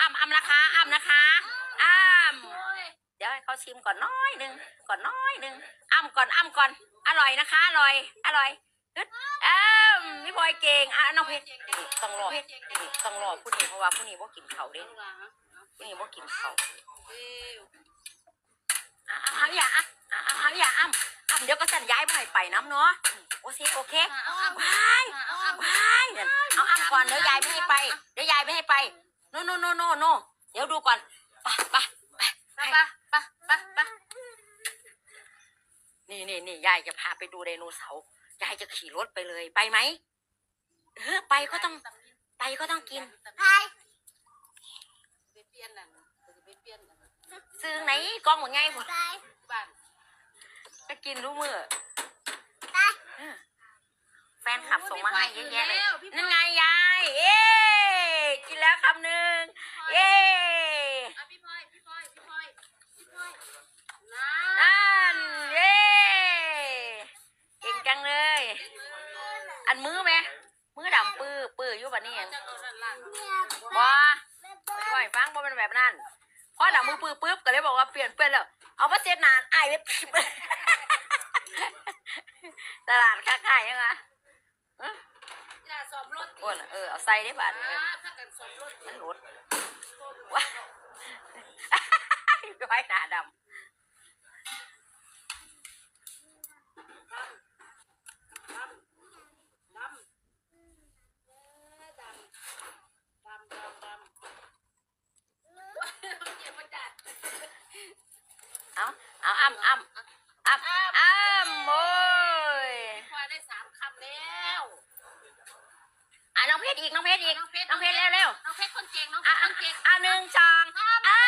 อ้ำอ้ำนะคะอ้ำนะคะอ้ำเดี๋ยวให้เขาชิมก่อนน้อยหนึ่งก่อนน้อยหนึ่งอ้ำก่อนอ้ำก่อน อร่อยนะคะ อร่อย อร่อยอ้ามพี่บอยเก่งอะน้องเพชรต้องรอต้องรอผู้นี้เพราะว่าผู้นี้ว่ากินเขาเด้ผู้นี้ว่ากินเขาอะอ้ำอย่าอะอ้ำอย่าอ้ำอ้ำเดี๋ยวก็สั่นย้ายไปไปน้ำเนาะโอเคโอเคไปไปเอาอ้ำก่อนเดี๋ยวยายไม่ให้ไปเดี๋ยวยายไม่ให้ไป โนโนโนโนโนเดี๋ยวดูก่อนไปไปไปไปไปไปไปนี่นี่นี่ยายจะพาไปดูไดโนเสาร์ยายจะขี่รถไปเลยไปไหมเออไปก็ต้อง ไปก็ต้องกินไปไปเปลี่ยนนั่นไปเปลี่ยนนั่นซื้อไหนกล้องหมดไงบ่ไปบ้านก็กินรู้มือไปเออแฟนคลับส่งมาให้เยอะแยะเลยนั่นไงยาย เอ๊กินแล้วคำหนึ่งเย้ อะพี่พลอยพี่พลอยพี่พลอยพี่พลอยนะ นั่นเย้เก่งจังเลย อันมือไหมมือดำปื้อปื้ออยู่แบบ นี้เองจะเอาด้านล่างเนี่ยว้าไปไม่ไหวฟังว่าเป็นแบบนั้นพอดำมือปื้อปุ๊บก็เลยบอกว่าเปลี่ยนเปลี่ยนแล้ว เอามาเซ็ตนานอายเว็บตลาดค้าขายยังไงอย่าสอบรถโอ้นเออเอาใส่ได้บาทอ่าถ้ากันสอบรถมันหลุดว้าร้อยหน้าดด อาเอาอ้ำอ้ำอ้ำอ้ำโอ้ยพี่พลอยได้สามคำแล้วอะน้องเพชรอีกน้องเพชรอีกน้องเพชรน้องเพชรเร็วเร็วน้องเพชรคนเก่งน้องเพอะชรคอะนเก่งอะหนึ่งสองเอ้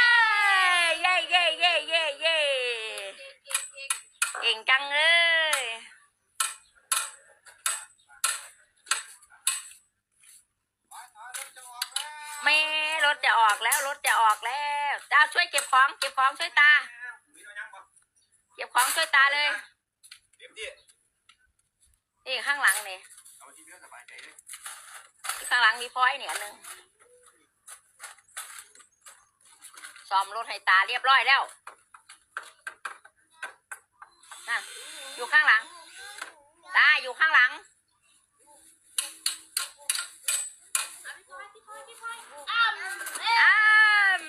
ยเย่เย่เย่เย่เย่เก่งเก่งเก่งเก่งจังเลยแม่รถจะออกแล้วรถจะออกแล้วตาช่วยเก็บของเก็บของช่วยตา เก็บของช่วยตาเลยนี่ข้างหลังนี่ที่ข้างหลังมีพลอยเนี่ยอันหนึ่งซ่อมรถให้ตาเรียบร้อยแล้วนั่นอยู่ข้างหลัง ตาอยู่ข้างหลัง อ้ำเอ้ย อ้าม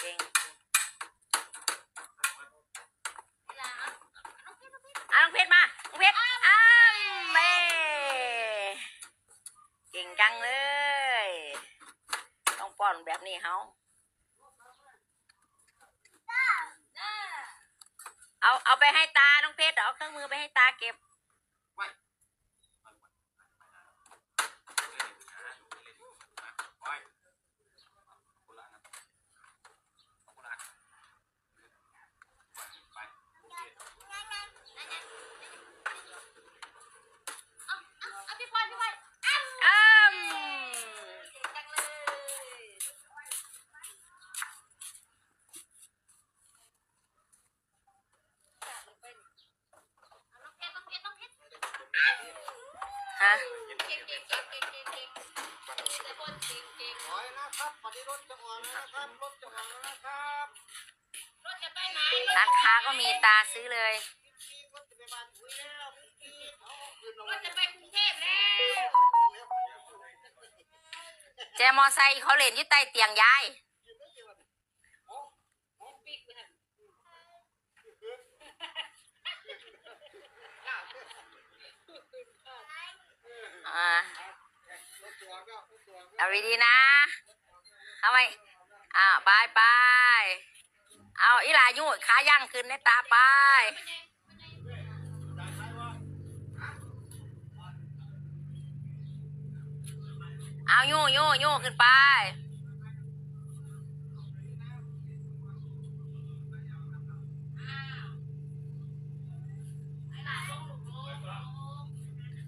เก่งอะน้องเพชรมาน้องเพชรอ้ามเม่เก่งจังเลย ต้องป้อ นแบบนี้เฮาเอาเอาไปให้ตาน้องเพชรเอาเครื่องมือไปให้ตาเก็บ อะพี่พลอยพี่พลอย อ้าม จังเลย ฮะถอยนะครับปฏิรถจะออกแล้วนะครับ รถจะออกแล้วนะครับร้านค้าก็มีตาซื้อเลย พี่รถจะไปบ้านคุยแล้วพี่เอาคืนลงแจมอไซค์เขาเล่นอยู่ใต้เตียงยาย อ่า รถจะออกแล้วรถจะออกแล้ว เอาดีๆนะเอาไปอ่าไปไปเอาอีหลายุ่งขาย่างขึ้นในตาไปเอายุ่งยุ่งยุ่งขึ้นไป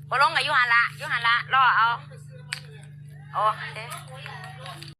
บ่ลงกับยุหันละยุหันละรอเอา โอเค